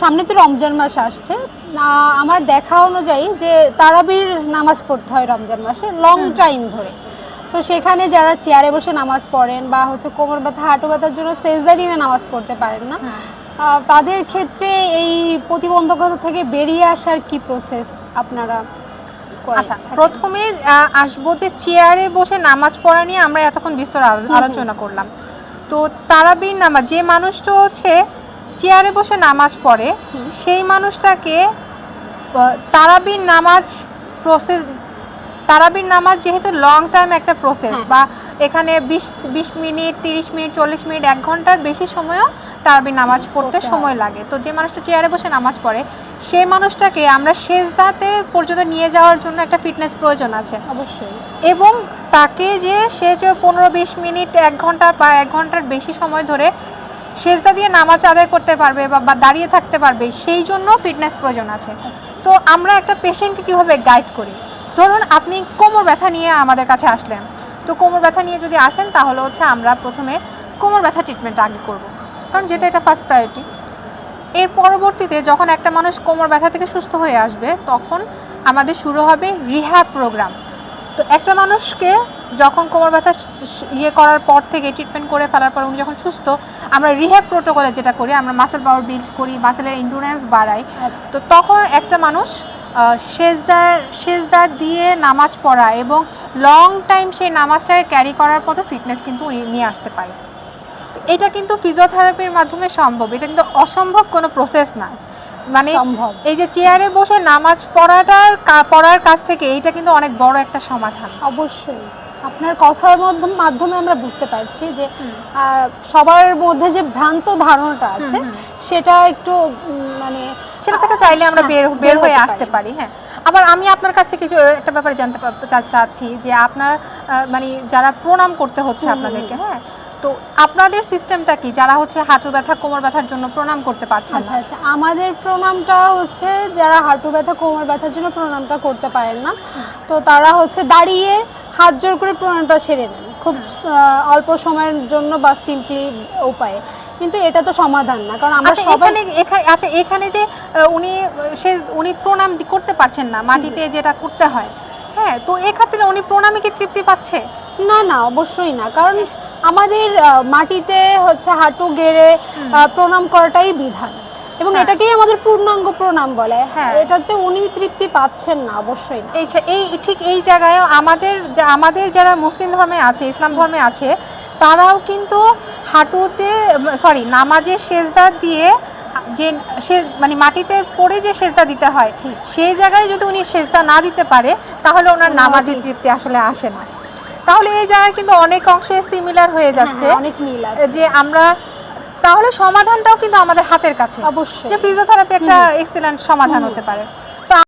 সামনে তো রমজান মাস আসছে। আমার দেখা অনুযায়ী যে তারাবির নামাজ পড়তে হয় রমজান মাসে লং টাইম ধরে। তো সেখানে যারা চেয়ারে বসে নামাজ পড়েন বা হচ্ছে কোমর ব্যথা হাঁটু ব্যথার জন্য সেজদারিনে নামাজ পড়তে পারেন না তাদের ক্ষেত্রে এই প্রতিবন্ধকতা থেকে বেরিয়ে আসার কি প্রসেস আপনারা আচ্ছা প্রথমে আসব যে চেয়ারে বসে নামাজ পড়া নিয়ে আমরা এতক্ষণ বিস্তর। আলোচনা করলাম। তো তারাবির নামাজ যে মানুষটা হচ্ছে চেয়ারে বসে নামাজ পড়ে সেই মানুষটাকে তারাবির নামাজ প্রসেস তারাবির নামাজ যেহেতু লং টাইম একটা প্রসেস। বা এখানে বিশ বিশ মিনিট তিরিশ মিনিট চল্লিশ মিনিট এক ঘণ্টার বেশি সময়ও তারাবির নামাজ পড়তে সময় লাগে। তো যে মানুষটা চেয়ারে বসে নামাজ পড়ে সেই মানুষটাকে আমরা শেষ শেষদাতে পর্যন্ত নিয়ে যাওয়ার জন্য একটা ফিটনেস প্রয়োজন আছে। অবশ্যই। এবং তাকে যে সে যে পনেরো বিশ মিনিট এক ঘণ্টা বা এক ঘণ্টার বেশি সময় ধরে সেজদা দিয়ে নামাজ আদায় করতে পারবে বা বা দাঁড়িয়ে থাকতে পারবে সেই জন্য ফিটনেস প্রয়োজন আছে। আচ্ছা, তো আমরা একটা পেশেন্টকে কীভাবে গাইড করি? ধরুন আপনি কোমর ব্যথা নিয়ে আমাদের কাছে আসলেন। তো কোমর ব্যথা নিয়ে যদি আসেন তাহলে হচ্ছে আমরা প্রথমে কোমর ব্যথা ট্রিটমেন্ট আগে করব। কারণ যেটা এটা ফার্স্ট প্রায়োরিটি এর পরবর্তীতে যখন একটা মানুষ কোমর ব্যথা থেকে সুস্থ হয়ে আসবে তখন আমাদের শুরু হবে রিহ্যাব প্রোগ্রাম তো একটা মানুষকে যখন কোমর ব্যথা ইয়ে করার পর থেকে ট্রিটমেন্ট করে ফেলার পর উনি যখন সুস্থ আমরা রিহ্যাব প্রোটোকলে যেটা করি আমরা মাসেল পাওয়ার বিল্ড করি মাসেলের ইন্ডুরেন্স বাড়াই। আচ্ছা। তো তখন একটা মানুষ সেজদার সেজদা দিয়ে নামাজ পড়া এবং লং টাইম সেই নামাজটাকে ক্যারি করার মতো ফিটনেস কিন্তু উনি নিয়ে আসতে পারে। এটা কিন্তু ফিজিওথেরাপির মাধ্যমে সম্ভব এটা কিন্তু অসম্ভব কোনো প্রসেস না। আচ্ছা, আচ্ছা। মানে এই যে চেয়ারে বসে নামাজ পড়াটার পড়ার কাছ থেকে এইটা কিন্তু অনেক বড় একটা সমাধান। অবশ্যই। আপনার কথার মধ্যে মাধ্যমে আমরা বুঝতে পারছি যে সবার মধ্যে যে ভ্রান্ত ধারণাটা আছে। সেটা একটু মানে সেটা থেকে চাইলে আমরা বের বের হয়ে আসতে পারি। হ্যাঁ। আবার আমি আপনার কাছ থেকে কিছু একটা ব্যাপারে জানতে চাচ্ছি যে আপনার মানে যারা প্রণাম করতে হচ্ছে আপনাদেরকে হ্যাঁ। তো আপনাদের সিস্টেমটা কি? যারা হচ্ছে হাঁটু ব্যথা কোমর ব্যথার জন্য প্রণাম করতে পারছে আচ্ছা আচ্ছা। আমাদের প্রণামটা হচ্ছে যারা হাঁটু ব্যথা কোমর ব্যথার জন্য প্রণামটা করতে পারেন না। তো তারা হচ্ছে দাঁড়িয়ে হাত জোর করে প্রণামটা সেরে নেন। খুব অল্প সময়ের জন্য বা সিম্পলি উপায়ে। কিন্তু এটা তো সমাধান না কারণ আমরা আচ্ছা সবাই আচ্ছা এখানে যে উনি সে উনি প্রণাম করতে পারছেন না মাটিতে যেটা করতে হয়। হ্যাঁ তো এক্ষেত্রে উনি প্রণামে কি তৃপ্তি পাচ্ছে? না না অবশ্যই না। কারণ আমাদের মাটিতে হচ্ছে হাঁটু গেড়ে প্রণাম করাটাই বিধান এবং হ্যাঁ। এটাকেই আমাদের পূর্ণাঙ্গ প্রণাম বলে হ্যাঁ। এটাতে উনি তৃপ্তি পাচ্ছেন না অবশ্যই না এই এই ঠিক এই জায়গায় আমাদের আমাদের যারা মুসলিম ধর্মে আছে ইসলাম ধর্মে আছে তারাও কিন্তু হাঁটুতে সরি নামাজে সেজদা দিয়ে যে সে মানে মাটিতে পড়ে যে সেজদা দিতে হয়। সেই জায়গায় যদি উনি সেজদা না দিতে পারে তাহলে ওনার নামাজের তৃপ্তি আসলে আসে না তাহলে এই জায়গায় কিন্তু অনেক অংশে সিমিলার হয়ে যাচ্ছে হ্যাঁ, অনেক মিল আছে। যে আমরা তাহলে সমাধানটাও কিন্তু আমাদের হাতের কাছে। অবশ্যই। যে ফিজিওথেরাপি একটা। এক্সিলেন্ট সমাধান হতে পারে।